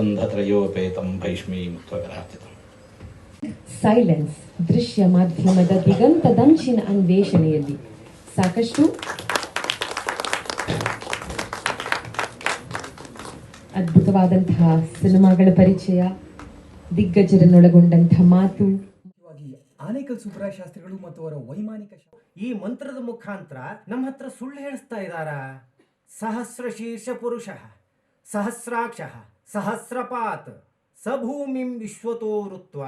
ತ್ರಯೋಪೇತಂ ಭೈಷ್ಮೀ ತ್ವಗರಾಜಿತಂ silence ದೃಶ್ಯ ಮಾಧ್ಯಮದ ದಿಗಂತದಂಚಿನ ಅನ್ವೇಷಣೆಯಲ್ಲಿ ಸಾಕಷ್ಟು ಅದ್ಭುತವಾದಂತಹ ಸಿನಿಮಾಗಳ ಪರಿಚಯ ದಿಗ್ಗಜರನ್ನೊಳಗೊಂಡಂತಹ ಮಾತು. ಮುಖ್ಯವಾಗಿ ಆನೇಕಲ್ ಸುಬ್ರಾಯ ಶಾಸ್ತ್ರಿಗಳು ಮತ್ತು ಅವರ ವೈಮಾನಿಕ ಶಾ- ಈ ಮಂತ್ರದ ಮುಖಾಂತರ ನಮ್ಮ ಹತ್ರ ಸುಳ್ಳು ಹೇಳಿಸ್ತಾ ಇದ್ದಾರಾ? ಸಹಸ್ರ ಶೀರ್ಷ ಪುರುಷ ಸಹಸ್ರಾಕ್ಷ ಸಹಸ್ರಪಾತ್ ಸಭೂಮಿಂ ವಿಶ್ವತೋ ಋತ್ವ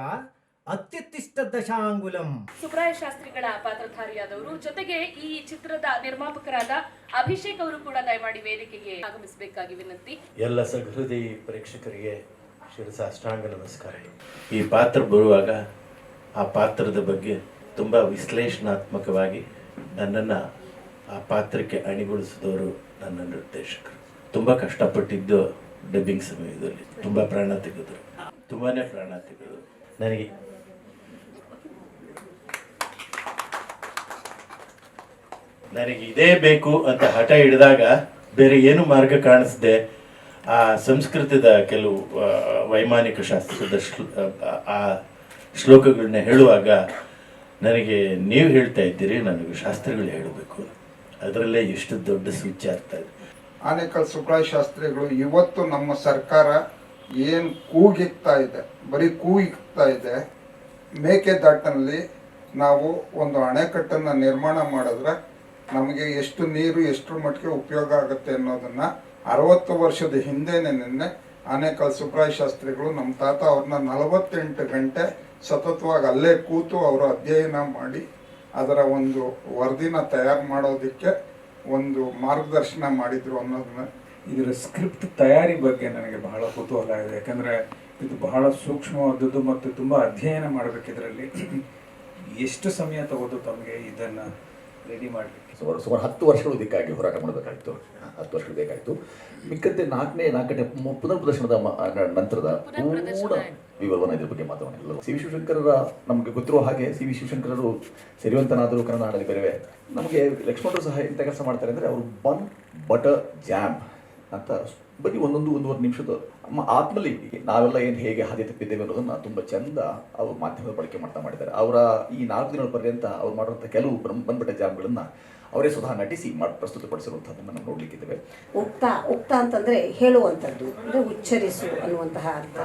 ಅತ್ಯುತ್ತಿಷ್ಟ ದಶಾಂಗುಲಂ. ಸುಬ್ರಾಯ ಶಾಸ್ತ್ರಿಗಳ ಪಾತ್ರಧಾರಿಯಾದವರು ಜೊತೆಗೆ ಈ ಚಿತ್ರದ ನಿರ್ಮಾಪಕರಾದ ಅಭಿಷೇಕ್ ಅವರು ಕೂಡ ದಯಮಾಡಿ ವೇದಿಕೆಗೆ ಆಗಮಿಸಬೇಕಾಗಿ ವಿನಂತಿ. ಎಲ್ಲ ಸಹೃದಯ ಪ್ರೇಕ್ಷಕರಿಗೆ ಶಿರಸಾಷ್ಟಾಂಗ ನಮಸ್ಕಾರ. ಈ ಪಾತ್ರ ಬರುವಾಗ ಆ ಪಾತ್ರದ ಬಗ್ಗೆ ತುಂಬ ವಿಶ್ಲೇಷಣಾತ್ಮಕವಾಗಿ ನನ್ನನ್ನು ಆ ಪಾತ್ರಕ್ಕೆ ಅಣಿಗೊಳಿಸಿದವರು ನನ್ನ ನಿರ್ದೇಶಕರು. ತುಂಬ ಕಷ್ಟಪಟ್ಟಿದ್ದು ಡಬ್ಬಿಂಗ್ ಸಮಯದಲ್ಲಿ ತುಂಬ ಪ್ರಾಣ ತೆಗೆದರು. ತುಂಬಾ ಪ್ರಾಣ ತೆಗೆದರು. ನನಗೆ ನನಗೆ ಇದೇ ಬೇಕು ಅಂತ ಹಠ ಹಿಡಿದಾಗ ಬೇರೆ ಏನು ಮಾರ್ಗ ಕಾಣಿಸ್ದೆ? ಆ ಸಂಸ್ಕೃತದ ಕೆಲವು ವೈಮಾನಿಕ ಶಾಸ್ತ್ರದ ಆ- ಶ್ಲೋಕಗಳನ್ನ ಹೇಳುವಾಗ ನನಗೆ ನೀವು ಹೇಳ್ತಾ ಇದ್ದೀರಿ, ನನಗೆ ಶಾಸ್ತ್ರಗಳು ಹೇಳಬೇಕು. ಅದರಲ್ಲೇ ಎಷ್ಟು ದೊಡ್ಡ ಸೂಚ್ಯಾರ್ಥ ಇದೆ. ಆನೇಕಲ್ ಸುಬ್ರಾಯ ಶಾಸ್ತ್ರಿಗಳು ಇವತ್ತು ನಮ್ಮ ಸರ್ಕಾರ ಏನು ಕೂಗಿಕ್ತಾ ಇದೆ, ಬರೀ ಕೂಗಿಕ್ತಾ ಇದೆ ಮೇಕೆದಾಟಿನಲ್ಲಿ ನಾವು ಒಂದು ಅಣೆಕಟ್ಟನ್ನು ನಿರ್ಮಾಣ ಮಾಡಿದ್ರೆ ನಮಗೆ ಎಷ್ಟು ನೀರು ಎಷ್ಟು ಮಟ್ಟಿಗೆ ಉಪಯೋಗ ಆಗುತ್ತೆ ಅನ್ನೋದನ್ನು ಅರವತ್ತು ವರ್ಷದ ಹಿಂದೆನೆ ನಿನ್ನೆ ಆನೇಕಲ್ ಸುಬ್ರಾಯ ಶಾಸ್ತ್ರಿಗಳು ನಮ್ಮ ತಾತ ಅವ್ರನ್ನ ನಲವತ್ತೆಂಟು ಗಂಟೆ ಸತತವಾಗಿ ಅಲ್ಲೇ ಕೂತು ಅವರು ಅಧ್ಯಯನ ಮಾಡಿ ಅದರ ಒಂದು ವರದಿನ ತಯಾರು ಮಾಡೋದಕ್ಕೆ ಒಂದು ಮಾರ್ಗದರ್ಶನ ಮಾಡಿದ್ರು ಅನ್ನೋದನ್ನ ಇದರ ಸ್ಕ್ರಿಪ್ಟ್ ತಯಾರಿ ಬಗ್ಗೆ ನನಗೆ ಬಹಳ ಕುತೂಹಲ ಇದೆ. ಯಾಕಂದರೆ ಇದು ಬಹಳ ಸೂಕ್ಷ್ಮವಾದದ್ದು ಮತ್ತು ತುಂಬ ಅಧ್ಯಯನ ಮಾಡಬೇಕು ಇದರಲ್ಲಿ. ಎಷ್ಟು ಸಮಯ ತಗೋದು ತಮಗೆ ಇದನ್ನು ರೆಡಿ ಮಾಡಲಿಕ್ಕೆ? ಸುಮಾರು ಸುಮಾರು ಹತ್ತು ವರ್ಷಗಳು ಇದಕ್ಕಾಗಿ ಹೋರಾಟ ಮಾಡಬೇಕಾಗಿತ್ತು. ಹತ್ತು ವರ್ಷಗಳು ಬೇಕಾಯಿತು ಮಿಕ್ಕಂತೆ ನಾಲ್ಕನೇ ನಾಲ್ಕನೇ ಪುನರ್ ಪ್ರದರ್ಶನದ ನಂತರದ ಪೂರ್ಣ ವಿವರವನ್ನು ಇದ್ರ ಬಗ್ಗೆ ಮಾತಾಡೋಣ ಸಿ ವಿ ಶಿವಶಂಕರರ ನಮಗೆ ಗೊತ್ತಿರುವ ಹಾಗೆ ಸಿ ವಿ ಶಿವಶಂಕರರು ಸಿರಿವಂತನಾದರೂ ಕನ್ನಡ ನಾಡಲ್ಲಿ ಬೇರೆ ನಮಗೆ ಲಕ್ಷ್ಮಣರು ಸಹ ಎಂಥ ಕೆಲಸ ಮಾಡ್ತಾರೆ ಅಂದರೆ ಅವರು ಬನ್ ಬಟರ್ ಜಾಮ್ ಅಂತ ಬರೀ ಒಂದೊಂದು ಒಂದೂವರೆ ನಿಮಿಷದ ನಮ್ಮ ಆತ್ಮಲ್ಲಿ ನಾವೆಲ್ಲ ಏನು ಹೇಗೆ ಹಾದಿ ತಪ್ಪಿದ್ದೇವೆ ಅನ್ನೋದನ್ನು ತುಂಬ ಚಂದ ಅವರು ಮಾಧ್ಯಮದ ಬಳಕೆ ಮಾಡ್ತಾ ಮಾಡಿದ್ದಾರೆ. ಅವರ ಈ ನಾಲ್ಕು ದಿನಗಳ ಪರ್ಯಂತ ಅವ್ರು ಮಾಡುವಂಥ ಕೆಲವು ಬನ್ ಬಂದ್ಬಿಟ್ಟ ಜಾಮ್ಗಳನ್ನು ಅವರೇ ಸ್ವತಃ ನಟಿಸಿ ಮಾಡಿ ಪ್ರಸ್ತುತಪಡಿಸಿರುವಂಥದ್ದನ್ನು ನಾವು ನೋಡಲಿಕ್ಕಿದ್ದೇವೆ. ಉಕ್ತ ಉಕ್ತ ಅಂತಂದರೆ ಹೇಳುವಂಥದ್ದು ಅಂದರೆ ಉಚ್ಚರಿಸು ಅನ್ನುವಂತಹ ಅರ್ಥ.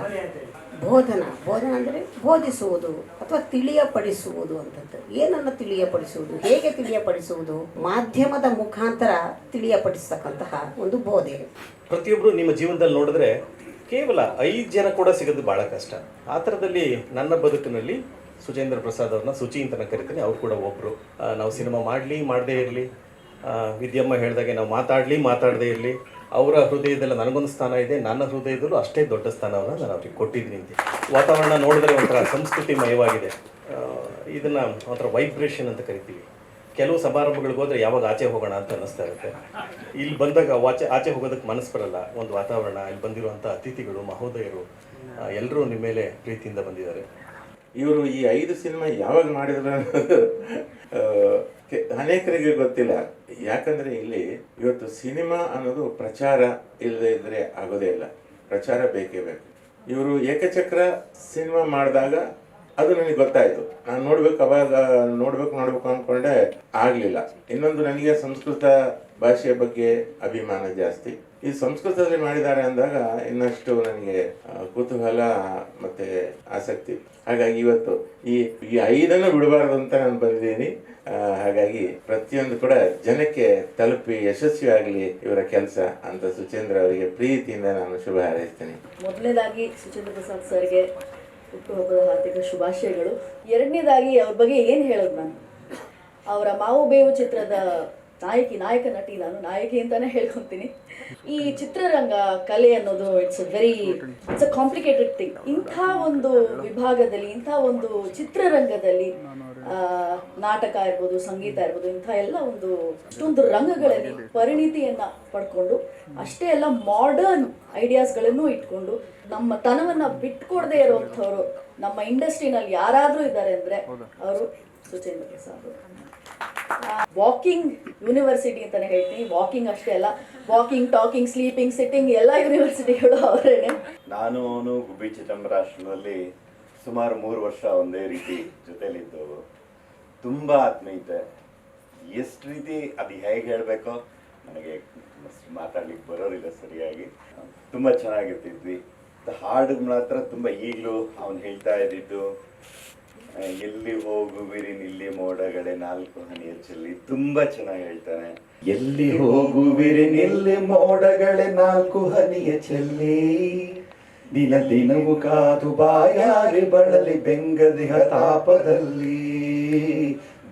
ಬೋಧನ ಬೋಧನ ಅಂದರೆ ಬೋಧಿಸುವುದು ಅಥವಾ ತಿಳಿಯಪಡಿಸುವುದು ಅಂತದ್ದು. ಏನನ್ನು ತಿಳಿಯಪಡಿಸುವುದು ಹೇಗೆ ತಿಳಿಯಪಡಿಸುವುದು? ಮಾಧ್ಯಮದ ಮುಖಾಂತರ ತಿಳಿಯಪಡಿಸತಕ್ಕಂತಹ ಒಂದು ಬೋಧೆ. ಪ್ರತಿಯೊಬ್ಬರು ನಿಮ್ಮ ಜೀವನದಲ್ಲಿ ನೋಡಿದ್ರೆ ಕೇವಲ ಐದು ಜನ ಕೂಡ ಸಿಗೋದು ಭಾಳ ಕಷ್ಟ. ಆ ಥರದಲ್ಲಿ ನನ್ನ ಬದುಕಿನಲ್ಲಿ ಸುಚೇಂದ್ರ ಪ್ರಸಾದ್ ಅವ್ರನ್ನ ಸುಚಿ ಅಂತ ನಾನು ಕರಿತೀನಿ. ಅವ್ರು ಕೂಡ ಒಬ್ಬರು ನಾವು ಸಿನಿಮಾ ಮಾಡಲಿ, ಮಾಡದೇ ಇರಲಿ. ವಿದ್ಯಮ್ಮ ಹೇಳಿದಾಗೆ ನಾವು ಮಾತಾಡಲಿ, ಮಾತಾಡದೇ ಇರಲಿ. ಅವರ ಹೃದಯದಲ್ಲಿ ನನಗೊಂದು ಸ್ಥಾನ ಇದೆ, ನನ್ನ ಹೃದಯದಲ್ಲೂ ಅಷ್ಟೇ ದೊಡ್ಡ ಸ್ಥಾನವನ್ನು ನಾನು ಅವ್ರಿಗೆ ಕೊಟ್ಟಿದ್ದೀನಿ ಅಂತ. ವಾತಾವರಣ ನೋಡಿದ್ರೆ ಒಂಥರ ಸಂಸ್ಕೃತಿಮಯವಾಗಿದೆ. ಮಯವಾಗಿದೆ ಇದನ್ನು ಒಂಥರ ವೈಬ್ರೇಷನ್ ಅಂತ ಕರಿತೀವಿ. ಕೆಲವು ಸಮಾರಂಭಗಳಿಗೆ ಹೋದರೆ ಯಾವಾಗ ಆಚೆ ಹೋಗೋಣ ಅಂತ ಅನ್ನಿಸ್ತಾ ಇರುತ್ತೆ. ಇಲ್ಲಿ ಬಂದಾಗ ಆಚೆ ಆಚೆ ಹೋಗೋದಕ್ಕೆ ಮನಸ್ಸು ಬರಲ್ಲ. ಒಂದು ವಾತಾವರಣ, ಇಲ್ಲಿ ಬಂದಿರುವಂಥ ಅತಿಥಿಗಳು, ಮಹೋದಯರು ಎಲ್ಲರೂ ನಿಮ್ಮ ಮೇಲೆ ಪ್ರೀತಿಯಿಂದ ಬಂದಿದ್ದಾರೆ. ಇವರು ಈ ಐದು ಸಿನಿಮಾ ಯಾವಾಗ ಮಾಡಿದ್ರು ಅನ್ನೋದು ಅನೇಕರಿಗೆ ಗೊತ್ತಿಲ್ಲ. ಯಾಕಂದ್ರೆ ಇಲ್ಲಿ ಇವತ್ತು ಸಿನಿಮಾ ಅನ್ನೋದು ಪ್ರಚಾರ ಇಲ್ಲದೆ ಇದ್ರೆ ಆಗೋದೇ ಇಲ್ಲ. ಪ್ರಚಾರ ಬೇಕೇ ಬೇಕು. ಇವರು ಏಕಚಕ್ರ ಸಿನಿಮಾ ಮಾಡಿದಾಗ ಅದು ನನಗೆ ಗೊತ್ತಾಯ್ತು. ನಾನು ನೋಡ್ಬೇಕು, ಅವಾಗ ನೋಡ್ಬೇಕು ನೋಡ್ಬೇಕು ಅನ್ಕೊಂಡೆ ಆಗ್ಲಿಲ್ಲ. ಇನ್ನೊಂದು ನನಗೆ ಸಂಸ್ಕೃತ ಭಾಷೆಯ ಬಗ್ಗೆ ಅಭಿಮಾನ ಜಾಸ್ತಿ. ಈ ಸಂಸ್ಕೃತದಲ್ಲಿ ಮಾಡಿದ್ದಾರೆ ಅಂದಾಗ ಇನ್ನಷ್ಟು ನನಗೆ ಕುತೂಹಲ ಮತ್ತೆ ಆಸಕ್ತಿ. ಹಾಗಾಗಿ ಇವತ್ತು ಈ ಈ ಐದನ್ನು ಬಿಡಬಾರದು ಅಂತ ನಾನು ಬಂದಿದ್ದೀನಿ. ಹಾಗಾಗಿ ಪ್ರತಿಯೊಂದು ಕೂಡ ಜನಕ್ಕೆ ತಲುಪಿ ಯಶಸ್ವಿ ಆಗಲಿ ಇವರ ಕೆಲಸ ಅಂತ ಸುಚೇಂದ್ರ ಅವರಿಗೆ ಪ್ರೀತಿಯಿಂದ ನಾನು ಶುಭ ಹಾರೈಸ್ತೇನೆ. ಮೊದಲನೇದಾಗಿ ಸುಚೇಂದ್ರ ಪ್ರಸಾದ್ ಸರ್ಗೆ ಹುಟ್ಟುಹಬ್ಬದ ಹಾರ್ದಿಕ ಶುಭಾಶಯಗಳು. ಎರಡನೇದಾಗಿ ಅವ್ರ ಬಗ್ಗೆ ಏನು ಹೇಳೋದು ನಾನು? ಅವರ ಮಾವು ಬೇವು ಚಿತ್ರದ ನಾಯಕಿ, ನಾಯಕ ನಟಿ ನಾನು ನಾಯಕಿ ಅಂತಾನೆ ಹೇಳ್ಕೊತೀನಿ. ಈ ಚಿತ್ರರಂಗ ಕಲೆ ಅನ್ನೋದು it's very it's a complicated thing ಇಂಥ ಒಂದು ವಿಭಾಗದಲ್ಲಿ ಇಂಥ ಒಂದು ಚಿತ್ರರಂಗದಲ್ಲಿ ಆ, ನಾಟಕ ಇರ್ಬೋದು ಸಂಗೀತ ಇರ್ಬೋದು ಇಂಥ ಎಲ್ಲ ಒಂದು ಅಷ್ಟೊಂದು ರಂಗಗಳಲ್ಲಿ ಪರಿಣಿತಿಯನ್ನ ಪಡ್ಕೊಂಡು ಅಷ್ಟೇ ಎಲ್ಲ ಮಾಡರ್ನ್ ಐಡಿಯಾಸ್ಗಳನ್ನು ಇಟ್ಕೊಂಡು ನಮ್ಮ ತನವನ್ನ ಬಿಟ್ಕೊಡದೆ ಇರುವಂಥವ್ರು ನಮ್ಮ ಇಂಡಸ್ಟ್ರಿನಲ್ಲಿ ಯಾರಾದರೂ ಇದ್ದಾರೆ ಅಂದ್ರೆ ಅವರು ಸುಚೇಂದ್ರ ಪ್ರಸಾದ್ ವಾಕಿಂಗ್ ಯೂನಿವರ್ಸಿಟಿ ಅಂತಾನೆ ಹೇಳ್ತೀನಿ. ವಾಕಿಂಗ್ ಅಷ್ಟೇ ಅಲ್ಲ. ವಾಕಿಂಗ್ ಟಾಕಿಂಗ್ ಸ್ಲೀಪಿಂಗ್ ಸಿಟ್ಟಿಂಗ್ ಎಲ್ಲ ಯೂನಿವರ್ಸಿಟಿಗಳು ಅವರೇನೆ. ನಾನು ಅವನು ಗುಬ್ಬಿ ಚಿದಂಬರಾಶ್ರಮದಲ್ಲಿ ಸುಮಾರು ಮೂರು ವರ್ಷ ಒಂದೇ ರೀತಿ ಜೊತೆಲಿದ್ದವು ತುಂಬ ಆತ್ಮೀಯತೆ. ಎಷ್ಟು ರೀತಿ, ಅದು ಹೇಗೆ ಹೇಳಬೇಕೋ, ನನಗೆ ಮಾತಾಡ್ಲಿಕ್ಕೆ ಬರೋರಿಲ್ಲ ಸರಿಯಾಗಿ. ತುಂಬ ಚೆನ್ನಾಗಿರ್ತಿದ್ವಿ. ಹಾಡುಗಳ ಮಾತ್ರ ತುಂಬ ಈಗಲೂ ಅವನು ಹೇಳ್ತಾ ಇದ್ದಿದ್ದು. ಎಲ್ಲಿ ಹೋಗುವಿರಿ ನಿಲ್ಲಿ ಮೋಡಗಳೆ ನಾಲ್ಕು ಹನಿಯ ಚೆಲ್ಲಿ. ತುಂಬಾ ಚೆನ್ನಾಗಿ ಹೇಳ್ತಾನೆ. ಎಲ್ಲಿ ಹೋಗುವಿರಿ ನಿಲ್ಲಿ ಮೋಡಗಳೆ ನಾಲ್ಕು ಹನಿಯ ಚೆಲ್ಲಿ. ದಿನ ದಿನವು ಕಾದು ಬಾಯಾರಿ ಬಳಲಿ ಬೆಂಗದಿಹ ತಾಪದಲ್ಲಿ.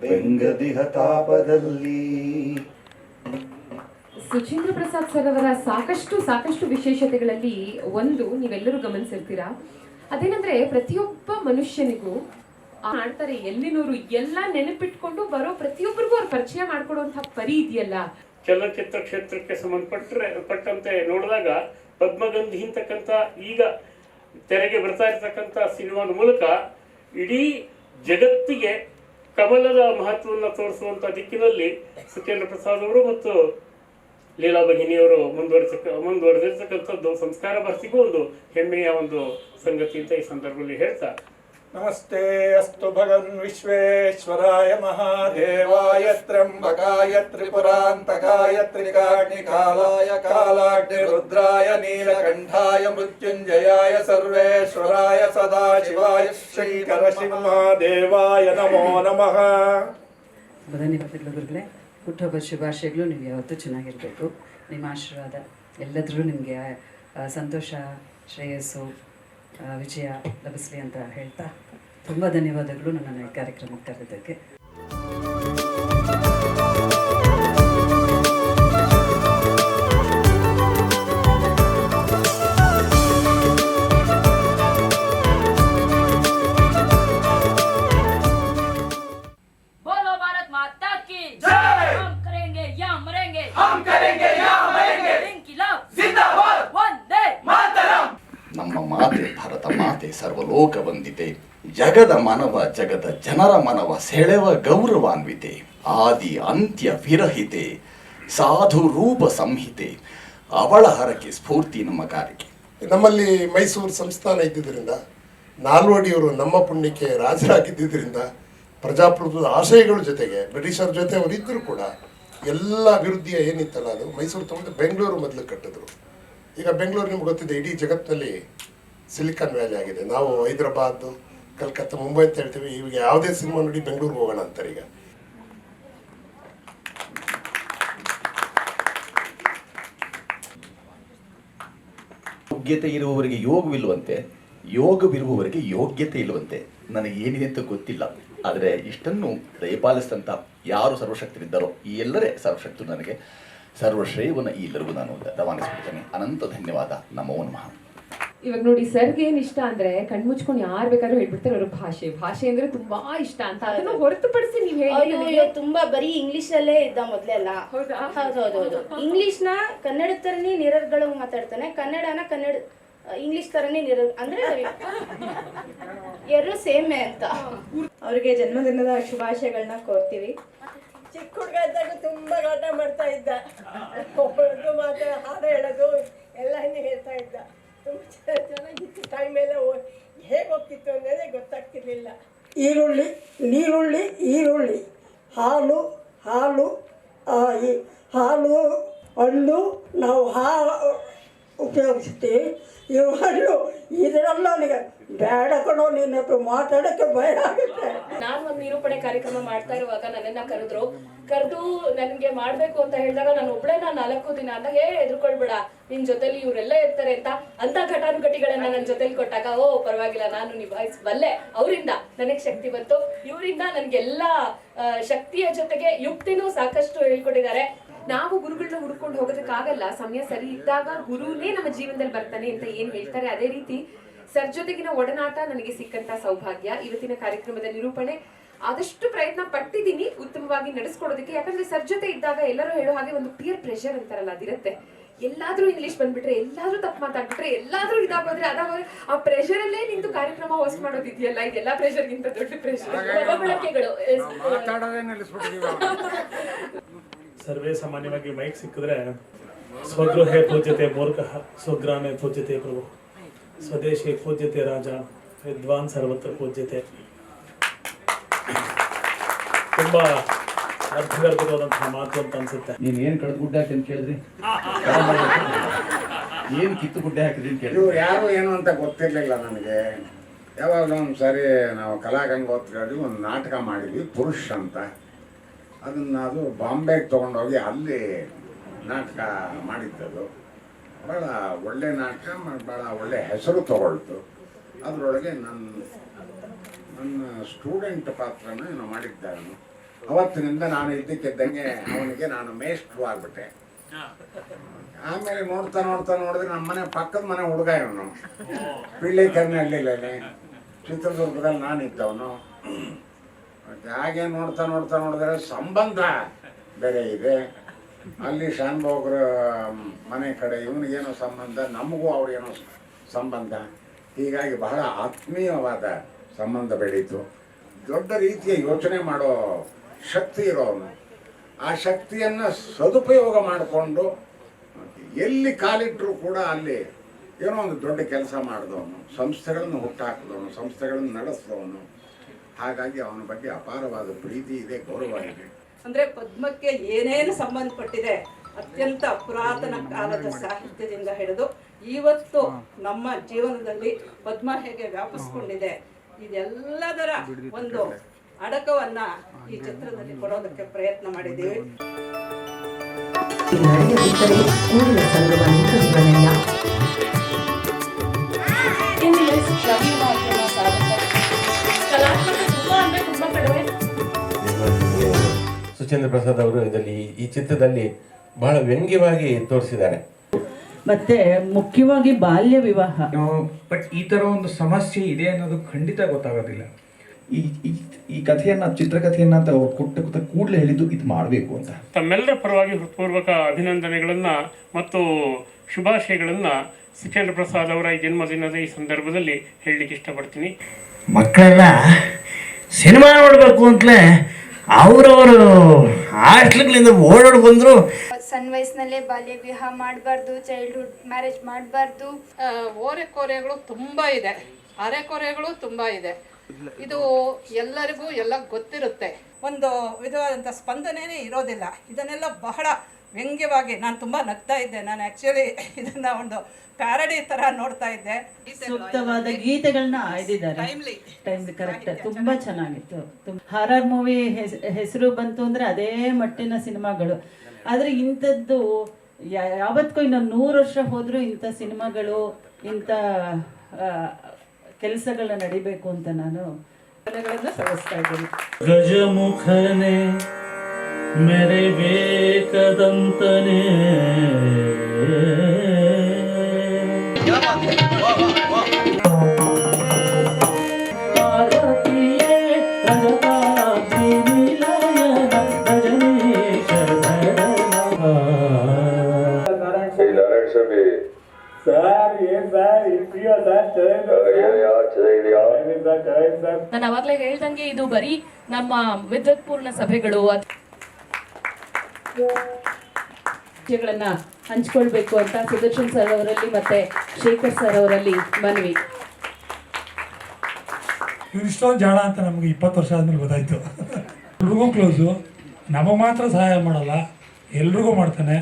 ಬೆಂಗದಿಹ ತಾಪದಲ್ಲಿ. ಸುಚೇಂದ್ರ ಪ್ರಸಾದ್ ಸರ್ ಅವರ ಸಾಕಷ್ಟು ಸಾಕಷ್ಟು ವಿಶೇಷತೆಗಳಲ್ಲಿ ಒಂದು ನೀವೆಲ್ಲರೂ ಗಮನಿಸಿರ್ತೀರಾ? ಅದೇನಂದ್ರೆ ಪ್ರತಿಯೊಬ್ಬ ಮನುಷ್ಯನಿಗೂ ಮಾಡ್ತಾರೆ ಎಲ್ಲಿನೂರು ಎಲ್ಲ ನೆನಪಿಟ್ಕೊಂಡು ಬರೋ ಪ್ರತಿಯೊಬ್ಬರಿಗೂ ಅವ್ರು ಪರಿಚಯ ಮಾಡ್ಕೊಡುವಂತಹ ಪರಿ ಇದೆಯಲ್ಲ? ಚಲನಚಿತ್ರ ಕ್ಷೇತ್ರಕ್ಕೆ ಸಂಬಂಧಪಟ್ಟರೆ ಪಟ್ಟಂತೆ ನೋಡಿದಾಗ ಪದ್ಮಗಂಧಿ ಅಂತಕ್ಕಂಥ ಈಗ ತೆರೆಗೆ ಬರ್ತಾ ಇರ್ತಕ್ಕಂಥ ಸಿನಿಮಾದ ಮೂಲಕ ಇಡೀ ಜಗತ್ತಿಗೆ ಕಮಲದ ಮಹತ್ವವನ್ನು ತೋರಿಸುವಂತ ದಿಕ್ಕಿನಲ್ಲಿ ಸತ್ಯೇಂದ್ರ ಪ್ರಸಾದ್ ಅವರು ಮತ್ತು ಲೀಲಾ ಭಗಿನಿಯವರು ಮುಂದುವರಿಸಕ, ಮುಂದುವರೆದಿರ್ತಕ್ಕಂಥದ್ದು, ಸಂಸ್ಕಾರ ಭಾರತಿಗೂ ಒಂದು ಹೆಮ್ಮೆಯ ಒಂದು ಸಂಗತಿ ಅಂತ ಈ ಸಂದರ್ಭದಲ್ಲಿ ಹೇಳ್ತಾ ನಮಸ್ತೆ ಅಸ್ತು ಭಗವನ್ ವಿಶ್ವೇಶ್ವರಾಯ महादेवाय त्र्यम्बकाय ತ್ರಿಪುರಾಂತಕಾಯ त्रिकाग्निकालाय कालाग्निरुद्राय ರುದ್ರಾಯ ನೀಲಕಂಠಾಯ ಮೃತ್ಯುಂಜಯಾಯ ಸರ್ವೇಶ್ವರಾಯ ಸದಾಶಿವಾಯ नमो नमः। ಧನ್ಯವಾದಗಳು ಗುರುಗಳೇ ಹುಟ್ಟುಹಬ್ಬ ಶುಭಾಶಯಗಳು ನೀವು ಯಾವತ್ತೂ ಚೆನ್ನಾಗಿರಬೇಕು. ನಿಮ್ಮ ಆಶೀರ್ವಾದ ಎಲ್ಲದರಲ್ಲೂ ನಿಮಗೆ ಸಂತೋಷ, ಶ್ರೇಯಸ್ಸು ವಿಜಯ ಲಭಿಸಲಿ ಅಂತ ಹೇಳ್ತಾ ತುಂಬ ಧನ್ಯವಾದಗಳು ನನ್ನನ್ನು ಈ ಕಾರ್ಯಕ್ರಮಕ್ಕೆ ಕರೆದಿದ್ದಕ್ಕೆ. ಜಗದ ಮನವ, ಜಗದ ಜನರ ಮನವ, ಸೆಳೆವ ಗೌರವಾನ್ವಿತೆ, ಆದಿ ಅಂತ್ಯ ವಿರಹಿತೆ, ಸಾಧು ರೂಪ ಸಂಹಿತೆ, ಅವಳ ಹರಕೆ ಸ್ಫೂರ್ತಿ ನಮ್ಮ ಕಾರ್ಯಕ್ಕೆ ನಮ್ಮಲ್ಲಿ ಮೈಸೂರು ಸಂಸ್ಥಾನ ಇದ್ದಿದ್ದರಿಂದ ನಾಲ್ವಡಿಯವರು ನಮ್ಮ ಪುಣ್ಯಕ್ಕೆ ರಾಜರಾಗಿದ್ದರಿಂದ ಪ್ರಜಾಪ್ರಭುತ್ವದ ಆಶಯಗಳ ಜೊತೆಗೆ ಬ್ರಿಟಿಷರ ಜೊತೆ ಅವರಿದ್ದರೂ ಕೂಡ ಎಲ್ಲ ಅಭಿವೃದ್ಧಿಯ ಏನಿತ್ತಲ್ಲ ಅದು, ಮೈಸೂರು ತಗೊಂಡು ಬೆಂಗಳೂರು ಮೊದಲು ಕಟ್ಟಿದ್ರು. ಈಗ ಬೆಂಗಳೂರು ನಿಮ್ಗೆ ಗೊತ್ತಿದೆ, ಇಡೀ ಜಗತ್ತಿನಲ್ಲಿ ಸಿಲಿಕಾನ್ ವ್ಯಾಲಿ ಆಗಿದೆ. ನಾವು ಹೈದರಾಬಾದ್ ಕಲ್ಕತ್ತಾ, ಮುಂಬೈ ಅಂತ ಹೇಳ್ತೀವಿ. ಇವಾಗ ಯಾವುದೇ ಸಿನಿಮಾ ನೋಡಿ ಬೆಂಗಳೂರಿಗೆ ಹೋಗೋಣ ಅಂತಾರೆ ಈಗ. ಯೋಗ್ಯತೆ ಇರುವವರಿಗೆ ಯೋಗವಿಲ್ಲವಂತೆ, ಯೋಗವಿರುವವರಿಗೆ ಯೋಗ್ಯತೆ ಇಲ್ಲವಂತೆ ನನಗೆ ಏನಿದೆ ಅಂತ ಗೊತ್ತಿಲ್ಲ. ಆದರೆ ಇಷ್ಟನ್ನು ದಯಪಾಲಿಸಿದಂಥ ಯಾರು ಸರ್ವಶಕ್ತರಿದ್ದಾರೋ ಈ ಎಲ್ಲರೇ ಸರ್ವಶಕ್ತರು ನನಗೆ. ಸರ್ವಶ್ರೇಯವನ್ನು ಈ ಎಲ್ಲರಿಗೂ ನಾನು ರವಾನಿಸ್ಬಿಡ್ತೇನೆ. ಅನಂತ ಧನ್ಯವಾದ. ನಮೋ ನಮಃ. ಇವಾಗ ನೋಡಿ ಸರ್ಗೆ ಏನ್ ಇಷ್ಟ ಅಂದ್ರೆ ಕಣ್ಮುಚ್ಕೊಂಡು ಯಾರು ಬೇಕಾದ್ರೂ ಹೇಳ್ಬಿಡ್ತಾರೆ ಅವ್ರ ಭಾಷೆ. ಭಾಷೆ ಅಂದ್ರೆ ತುಂಬಾ ಇಷ್ಟ ಅಂತ ಅದನ್ನು ಹೊರತುಪಡಿಸಿ ನೀವು ಹೇಳಿ ತುಂಬಾ ಬರೀ ಇಂಗ್ಲಿಷ್ ಅಲ್ಲೇ ಇದ್ದ ಮೊದ್ಲೆಲ್ಲ. ಹೌದಾ? ಹೌದು ಇಂಗ್ಲಿಷ್ನ ಕನ್ನಡ ತರನೇ ನಿರರ್ಗಳು ಮಾತಾಡ್ತಾನೆ ಕನ್ನಡನ ಕನ್ನಡ ಇಂಗ್ಲಿಷ್ ತರನೇ ನಿರ ಅಂದ್ರೆ ಎರಡು ಸೇಮೆ ಅಂತ. ಅವ್ರಿಗೆ ಜನ್ಮದಿನದ ಶುಭಾಶಯಗಳನ್ನ ಕೋರ್ತೀವಿ. ಚಿಕ್ಕ ಹುಡುಗ ಇದ್ದಾಗ ತುಂಬಾ ಆಟ ಮಾಡ್ತಾ ಇದ್ದ. ಮಾತ್ರ ಹಾಡು ಹೇಳೋದು ಎಲ್ಲಾನು ಹೇಳ್ತಾ ಇದ್ದ. ತುಂಬ ಚೆನ್ನಾಗಿತ್ತು ಟೈಮ್ ಮೇಲೆ ಹೇಗೆ ಹೋಗ್ತಿತ್ತು ಅನ್ನೋದೇ ಗೊತ್ತಾಗ್ತಿರ್ಲಿಲ್ಲ. ಈರುಳ್ಳಿ, ನೀರುಳ್ಳಿ, ಈರುಳ್ಳಿ. ಹಾಲು ಹಾಲು ಹಾಲು, ಹಣ್ಣು, ನಾವು ಹಾ ಉಪಯೋಗಿಸ್ತೀವಿ ಇವಾಗಲು ಇದರಲ್ಲ ನನಗೆ ಬೇಡ ಕಣೋ, ನಿನ್ನ ಹತ್ರ ಮಾತಾಡೋಕ್ಕೆ ಭಯ ಆಗುತ್ತೆ. ನಾನು ಒಂದು ನಿರೂಪಣೆ ಕಾರ್ಯಕ್ರಮ ಮಾಡ್ತಾ ಇರುವಾಗ ನನ್ನನ್ನ ಕರೆದ್ರು, ಕರೆದು ನನಗೆ ಮಾಡ್ಬೇಕು ಅಂತ ಹೇಳಿದಾಗ ನಾನು ಒಬ್ಳೆ ನಾನು ನಾಲ್ಕು ದಿನ ಅಂತ ಹೇ ಎದ್ರುಕೊಳ್ಬೇಡ, ನಿನ್ ಜೊತೆಲಿ ಇವರೆಲ್ಲ ಇರ್ತಾರೆ ಅಂತ ಅಂತ ಘಟಾನುಘಟಿಗಳನ್ನ ನನ್ನ ಜೊತೆಲಿ ಕೊಟ್ಟಾಗ, ಓ, ಪರವಾಗಿಲ್ಲ, ನಾನು ನಿಭಾಯಿಸಬಲ್ಲೆ, ಅವರಿಂದ ನನಗೆ ಶಕ್ತಿ ಬಂತು, ಇವರಿಂದ ನನಗೆಲ್ಲ ಶಕ್ತಿಯ ಜೊತೆಗೆ ಯುಕ್ತಿನೂ ಸಾಕಷ್ಟು ಹೇಳ್ಕೊಟ್ಟಿದ್ದಾರೆ. ನಾವು ಗುರುಗಳನ್ನ ಹುಡ್ಕೊಂಡು ಹೋಗೋದಕ್ಕಾಗಲ್ಲ. ಸಮಯ ಸರಿ ಇದ್ದಾಗ ಗುರುನೇ ನಮ್ಮ ಜೀವನದಲ್ಲಿ ಬರ್ತಾನೆ ಅಂತ ಏನ್ ಹೇಳ್ತಾರೆ? ಅದೇ ರೀತಿ ಸರ್ ಜೊತೆಗಿನ ಒಡನಾಟ ನನಗೆ ಸಿಕ್ಕಂತ ಸೌಭಾಗ್ಯ. ಇವತ್ತಿನ ಕಾರ್ಯಕ್ರಮದ ನಿರೂಪಣೆ. ಆದಷ್ಟು ಪ್ರಯತ್ನ ಪಟ್ಟಿದ್ದೀನಿ. ಉತ್ತಮವಾಗಿ ನಡೆಸ್ಕೊಡೋದಕ್ಕೆ. ಯಾಕಂದ್ರೆ ಸರ್ ಜೊತೆ ಇದ್ದಾಗ ಎಲ್ಲರೂ ಹೇಳೋ ಹಾಗೆ ಒಂದು ಪಿಯರ್ ಪ್ರೆಷರ್ ಅಂತಾರಲ್ಲ ಅದಿರುತ್ತೆ. ಎಲ್ಲಾದ್ರೂ ಇಂಗ್ಲಿಷ್ ಬಂದ್ಬಿಟ್ರೆ ಎಲ್ಲಾದ್ರೂ ತಪ್ಪು ಮಾತಾಡ್ಬಿಟ್ರೆ ಎಲ್ಲಾದ್ರೂ ಇದಾಗೋದ್ರೆ ಅದಾಗೋದ್ರೆ ಆ ಪ್ರೆಷರ್ ಅಲ್ಲೇ ನಿಂತು ಕಾರ್ಯಕ್ರಮ ಹೋಸ್ಟ್ ಮಾಡೋದಿದೆಯಲ್ಲ. ಇದೆಲ್ಲ ಪ್ರೆಷರ್ಗಿಂತ ದೊಡ್ಡ ಪ್ರೆಷರ್ ಸರ್ವೇ ಸಾಮಾನ್ಯವಾಗಿ ಮೈಕ್ ಸಿಕ್ಕಿದ್ರೆ ಸ್ವಗೃಹೇ ಪೂಜ್ಯತೆ ಮೂರ್ಖಃ ಸ್ವಗ್ರಾಮೇ ಪೂಜ್ಯತೆ ಪ್ರಭು. ಸ್ವದೇಶಿ ಪೂಜ್ಯತೆ ರಾಜ ವಿದ್ವಾನ್ ಸರ್ವತ್ರ ಪೂಜ್ಯತೆ. ತುಂಬಾ ಅರ್ಥಗರ್ಭವಾದಂತಹ ಮಾತು ಅಂತ ಅನ್ಸುತ್ತೆ. ನೀನು ಏನು ಕಳೆದು ಗುಡ್ಡ ಹಾಕಿ ಅಂತ ಕೇಳಿದ್ರಿ? ಏನು ಕಿತ್ತು ಗುಡ್ಡೆ ಹಾಕಿದ್ರಿ ಅಂತ ಕೇಳಿ ಇವ್ರು ಯಾರು ಏನು ಅಂತ ಗೊತ್ತಿರಲಿಲ್ಲ ನನಗೆ. ಯಾವಾಗ ಒಂದು ಸಾರಿ ನಾವು ಕಲಾಗಂಗೋತ್ರಿ ಒಂದು ನಾಟಕ ಮಾಡಿದ್ವಿ ಪುರುಷ್ ಅಂತ. ಅದನ್ನು ಅದು ಬಾಂಬೆಗೆ ತೊಗೊಂಡೋಗಿ ಅಲ್ಲಿ ನಾಟಕ ಮಾಡಿದ್ದದು. ಭಾಳ ಒಳ್ಳೆ ನಾಟಕ ಭಾಳ ಒಳ್ಳೆ ಹೆಸರು ತಗೊಳ್ತು. ಅದರೊಳಗೆ ನನ್ನ ನನ್ನ ಸ್ಟೂಡೆಂಟ್ ಪಾತ್ರನ ಏನೋ ಮಾಡಿದ್ದೆ ಅವನು ಅವತ್ತಿನಿಂದ ನಾನು ಇದ್ದಕ್ಕಿದ್ದಂಗೆ ಅವನಿಗೆ ನಾನು ಮೇಷ್ಟ್ರು ಆಗ್ಬಿಟ್ಟೆ. ಆಮೇಲೆ ನೋಡ್ತಾ ನೋಡ್ತಾ ನೋಡಿದ್ರೆ ನಮ್ಮ ಮನೆ ಪಕ್ಕದ ಮನೆ ಹುಡುಗ ಇವನು. ಪಿಳ್ಳಿಕರ್ನಹಳ್ಳಿಲೇ ಚಿತ್ರದುರ್ಗದಲ್ಲಿ ನಾನು ಇದ್ದವನು ಮತ್ತೆ ಹಾಗೆ ನೋಡ್ತಾ ನೋಡ್ತಾ ನೋಡಿದ್ರೆ ಸಂಬಂಧ ಬೇರೆ ಇದೆ. ಅಲ್ಲಿ ಶಾನ್ಭೋಗ್ರ ಮನೆ ಕಡೆ ಇವನಿಗೇನೋ ಸಂಬಂಧ, ನಮಗೂ ಅವ್ರಿಗೇನೋ ಸಂಬಂಧ. ಹೀಗಾಗಿ ಬಹಳ ಆತ್ಮೀಯವಾದ ಸಂಬಂಧ ಬೆಳೀತು. ದೊಡ್ಡ ರೀತಿಯ ಯೋಚನೆ ಮಾಡೋ ಶಕ್ತಿ ಇರೋನು. ಆ ಶಕ್ತಿಯನ್ನು ಸದುಪಯೋಗ ಮಾಡಿಕೊಂಡು ಎಲ್ಲಿ ಕಾಲಿಟ್ಟರು ಕೂಡ ಅಲ್ಲಿ ಏನೋ ಒಂದು ದೊಡ್ಡ ಕೆಲಸ ಮಾಡಿದವನು, ಸಂಸ್ಥೆಗಳನ್ನು ಹುಟ್ಟಾಕಿದವನು, ಸಂಸ್ಥೆಗಳನ್ನು ನಡೆಸಿದವನು. ಹಾಗಾಗಿ ಅವನ ಬಗ್ಗೆ ಅಪಾರವಾದ ಪ್ರೀತಿ ಇದೆ ಗೌರವ ಇದೆ. ಅಂದ್ರೆ ಪದ್ಮಕ್ಕೆ ಏನೇನು ಸಂಬಂಧಪಟ್ಟಿದೆ ಅತ್ಯಂತ ಪುರಾತನ ಕಾಲದ ಸಾಹಿತ್ಯದಿಂದ ಹಿಡಿದು ಇವತ್ತು ನಮ್ಮ ಜೀವನದಲ್ಲಿ ಪದ್ಮ ಹೇಗೆ ವ್ಯಾಪಿಸ್ಕೊಂಡಿದೆ ಇದೆಲ್ಲದರ ಒಂದು ಅಡಕವನ್ನ ಈ ಚಿತ್ರದಲ್ಲಿ ಕೊಡೋದಕ್ಕೆ ಪ್ರಯತ್ನ ಮಾಡಿದ್ದೀವಿ. ಸಂಗಮವನ್ನು ಕಲ್ಪನೆಯ ಸುಚೇಂದ್ರ ಪ್ರಸಾದ್ ಅವರು ಇದರಲ್ಲಿ ಈ ಚಿತ್ರದಲ್ಲಿ ಬಹಳ ವ್ಯಂಗ್ಯವಾಗಿ ತೋರಿಸಿದ್ದಾರೆ. ಮತ್ತೆ ಮುಖ್ಯವಾಗಿ ಬಾಲ್ಯ ವಿವಾಹ. ಬಟ್ ಈ ತರ ಒಂದು ಸಮಸ್ಯೆ ಇದೆ ಅನ್ನೋದು ಖಂಡಿತ ಗೊತ್ತಾಗೋದಿಲ್ಲ. ಈ ಈ- ಈ ಕಥೆಯನ್ನ ಚಿತ್ರಕಥೆಯನ್ನ ಅಂತ ಅವ್ರು ಕೊಟ್ಟ ಕೂಡಲೇ ಹೇಳಿದ್ದು ಇದು ಮಾಡಬೇಕು ಅಂತ. ತಮ್ಮೆಲ್ಲರ ಪರವಾಗಿ ಹೃತ್ಪೂರ್ವಕ ಅಭಿನಂದನೆಗಳನ್ನ ಮತ್ತು ಶುಭಾಶಯಗಳನ್ನ ಸುಚೇಂದ್ರ ಪ್ರಸಾದ್ ಅವರ ಈ ಜನ್ಮದಿನದ ಈ ಸಂದರ್ಭದಲ್ಲಿ ಹೇಳಲಿಕ್ಕೆ ಇಷ್ಟಪಡ್ತೀನಿ. ಮಕ್ಕಳೆಲ್ಲ ಸಿನಿಮಾ ನೋಡಬೇಕು ಅಂತಲೇ ಅವರವರು ಹಾಸ್ಟ್ಲ್ಗಳಿಂದ ಓಡಾಡಿ ಬಂದರು. ಸಣ್ಣ ವಯಸ್ಸಿನಲ್ಲೇ ಬಾಲ್ಯ ವಿವಾಹ ಮಾಡಬಾರ್ದು ಚೈಲ್ಡ್ಹುಡ್ ಮ್ಯಾರೇಜ್ ಮಾಡಬಾರ್ದು. ಓರೆಕೊರೆಗಳು ತುಂಬ ಇದೆ. ಅರೆಕೊರೆಗಳು ತುಂಬ ಇದೆ. ಇದು ಎಲ್ಲರಿಗೂ ಎಲ್ಲ ಗೊತ್ತಿರುತ್ತೆ. ಒಂದು ವಿಧವಾದಂಥ ಸ್ಪಂದನೆನೇ ಇರೋದಿಲ್ಲ. ಇದನ್ನೆಲ್ಲ ಬಹಳ ವ್ಯಂಗ್ಯವಾಗಿ ನಾನು ತುಂಬಾ ನಗ್ತಾ ಇದ್ದೆ. ನಾನು ಆ್ಯಕ್ಚುಲಿ ಇದನ್ನ ಒಂದು ಪ್ಯಾರಡಿ ತರ ನೋಡ್ತಾ ಇದ್ದೆ. ಸೂಕ್ತವಾದ ಗೀತೆಗಳನ್ನ ಆಯ್ದಿದ್ದಾರೆ ಟೈಮ್ಲಿ ಕರೆಕ್ಟ್ ತುಂಬಾ ಚೆನ್ನಾಗಿತ್ತು. ಹಾರರ್ ಮೂವಿ ಹೆಸರು ಬಂತು ಅಂದ್ರೆ ಅದೇ ಮಟ್ಟಿನ ಸಿನಿಮಾಗಳು. ಆದ್ರೆ ಇಂಥದ್ದು ಯಾವತ್ತಿಗೂ ಇನ್ನೊಂದು ನೂರು ವರ್ಷ ಹೋದ್ರೂ ಇಂಥ ಸಿನಿಮಾಗಳು ಇಂಥ ಕೆಲಸಗಳ ನಡಿಬೇಕು ಅಂತ ನಾನು ಕಲೆಗಳನ್ನು ಸಲ್ಲಿಸ್ತಾ ಇದ್ದೀನಿ. ಗಜಮುಖನೆ ಮೇರೆ ಬೇಕಾದಂತನೇ ಭಾರತೀಯೇ ರಜತಾಬ್ದಿ ನಿಲಯನ ರಜನೀಶ ಸರ್ ಏನ್ ಸರ್ ಇದೆಯಾ ಸರ್. ನಾನು ಅವಾಗಲೇ ಹೇಳ್ದಂಗೆ ಇದು ಬರೀ ನಮ್ಮ ವಿದ್ವತ್ಪೂರ್ಣ ಸಭೆಗಳು ಅತ್- ವಿಷಯಗಳನ್ನ ಹಂಚ್ಕೊಳ್ಬೇಕು ಅಂತ ಸುದರ್ಶನ್ ಸರ್ ಅವರಲ್ಲಿ ಮತ್ತೆ ಶೇಖರ್ ಸರ್ ಅವರಲ್ಲಿ ಮನವಿ. ಇವ್ರು ಇಷ್ಟೊಂದು ಜಾಣ ಅಂತ ನಮಗೆ ಇಪ್ಪತ್ತು ವರ್ಷ ಆದ್ಮೇಲೆ ಗೊತ್ತಾಯ್ತು. ಎಲ್ರಿಗೂ ಕ್ಲೋಸು ನಮಗೆ ಮಾತ್ರ ಸಹಾಯ ಮಾಡಲ್ಲ ಎಲ್ರಿಗೂ ಮಾಡ್ತಾನೆ.